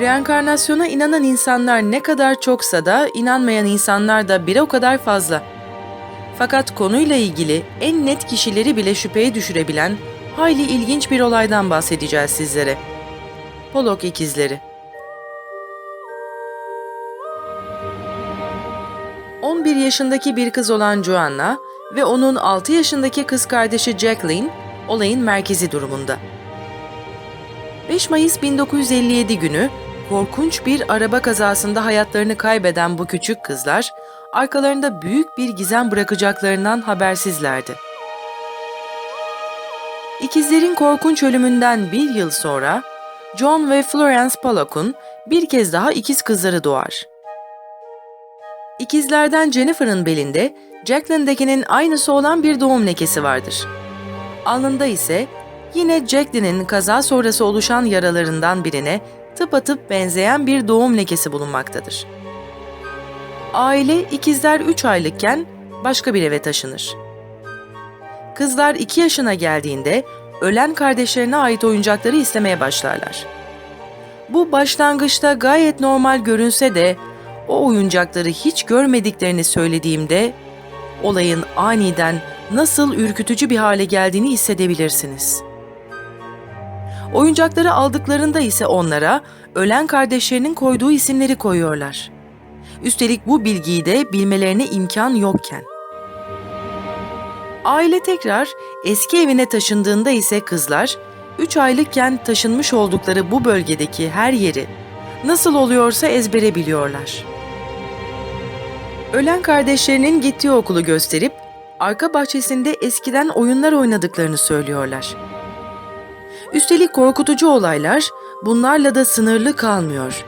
Reenkarnasyona inanan insanlar ne kadar çoksa da inanmayan insanlar da bir o kadar fazla. Fakat konuyla ilgili en net kişileri bile şüpheye düşürebilen hayli ilginç bir olaydan bahsedeceğiz sizlere. Pollock ikizleri. 11 yaşındaki bir kız olan Joanna ve onun 6 yaşındaki kız kardeşi Jacqueline olayın merkezi durumunda. 5 Mayıs 1957 günü korkunç bir araba kazasında hayatlarını kaybeden bu küçük kızlar arkalarında büyük bir gizem bırakacaklarından habersizlerdi. İkizlerin korkunç ölümünden bir yıl sonra John ve Florence Pollock'un bir kez daha ikiz kızları doğar. İkizlerden Jennifer'ın belinde Jacqueline'dekinin aynısı olan bir doğum lekesi vardır. Alnında ise yine Jacqueline'in kaza sonrası oluşan yaralarından birine tıpatıp benzeyen bir doğum lekesi bulunmaktadır. Aile ikizler 3 aylıkken başka bir eve taşınır. Kızlar 2 yaşına geldiğinde ölen kardeşlerine ait oyuncakları istemeye başlarlar. Bu başlangıçta gayet normal görünse de o oyuncakları hiç görmediklerini söylediğimde olayın aniden nasıl ürkütücü bir hale geldiğini hissedebilirsiniz. Oyuncakları aldıklarında ise onlara ölen kardeşlerinin koyduğu isimleri koyuyorlar. Üstelik bu bilgiyi de bilmelerine imkan yokken. Aile tekrar eski evine taşındığında ise kızlar 3 aylıkken taşınmış oldukları bu bölgedeki her yeri nasıl oluyorsa ezbere biliyorlar. Ölen kardeşlerinin gittiği okulu gösterip arka bahçesinde eskiden oyunlar oynadıklarını söylüyorlar. Üstelik korkutucu olaylar bunlarla da sınırlı kalmıyor.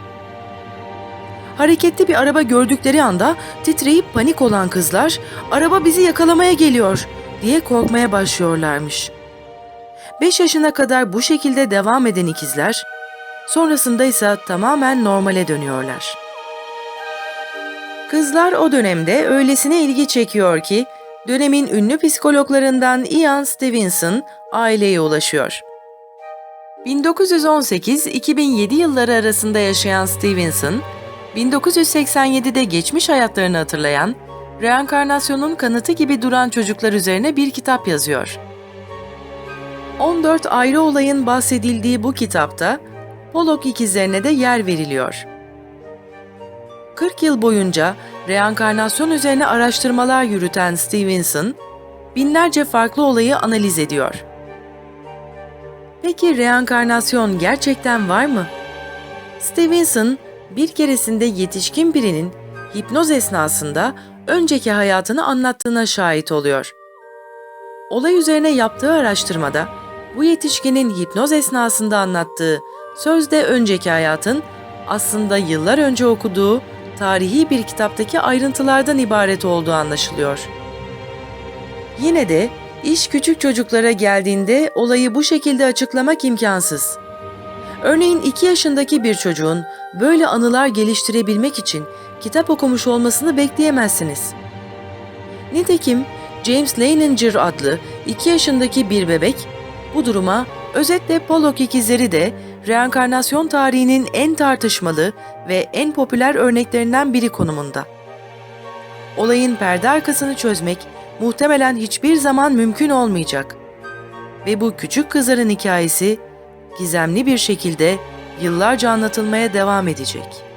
Hareketli bir araba gördükleri anda titreyip panik olan kızlar araba bizi yakalamaya geliyor diye korkmaya başlıyorlarmış. 5 yaşına kadar bu şekilde devam eden ikizler sonrasında ise tamamen normale dönüyorlar. Kızlar o dönemde öylesine ilgi çekiyor ki dönemin ünlü psikologlarından Ian Stevenson aileye ulaşıyor. 1918-2007 yılları arasında yaşayan Stevenson, 1987'de geçmiş hayatlarını hatırlayan, reenkarnasyonun kanıtı gibi duran çocuklar üzerine bir kitap yazıyor. 14 ayrı olayın bahsedildiği bu kitapta Pollock ikizlerine de yer veriliyor. 40 yıl boyunca reenkarnasyon üzerine araştırmalar yürüten Stevenson, binlerce farklı olayı analiz ediyor. Peki reenkarnasyon gerçekten var mı? Stevenson bir keresinde yetişkin birinin hipnoz esnasında önceki hayatını anlattığına şahit oluyor. Olay üzerine yaptığı araştırmada bu yetişkinin hipnoz esnasında anlattığı sözde önceki hayatın aslında yıllar önce okuduğu tarihi bir kitaptaki ayrıntılardan ibaret olduğu anlaşılıyor. Yine de iş küçük çocuklara geldiğinde olayı bu şekilde açıklamak imkansız. Örneğin 2 yaşındaki bir çocuğun böyle anılar geliştirebilmek için kitap okumuş olmasını bekleyemezsiniz. Nitekim James Leininger adlı 2 yaşındaki bir bebek bu duruma özetle Pollock ikizleri de reenkarnasyon tarihinin en tartışmalı ve en popüler örneklerinden biri konumunda. Olayın perde arkasını çözmek muhtemelen hiçbir zaman mümkün olmayacak. Ve bu küçük kızların hikayesi gizemli bir şekilde yıllarca anlatılmaya devam edecek.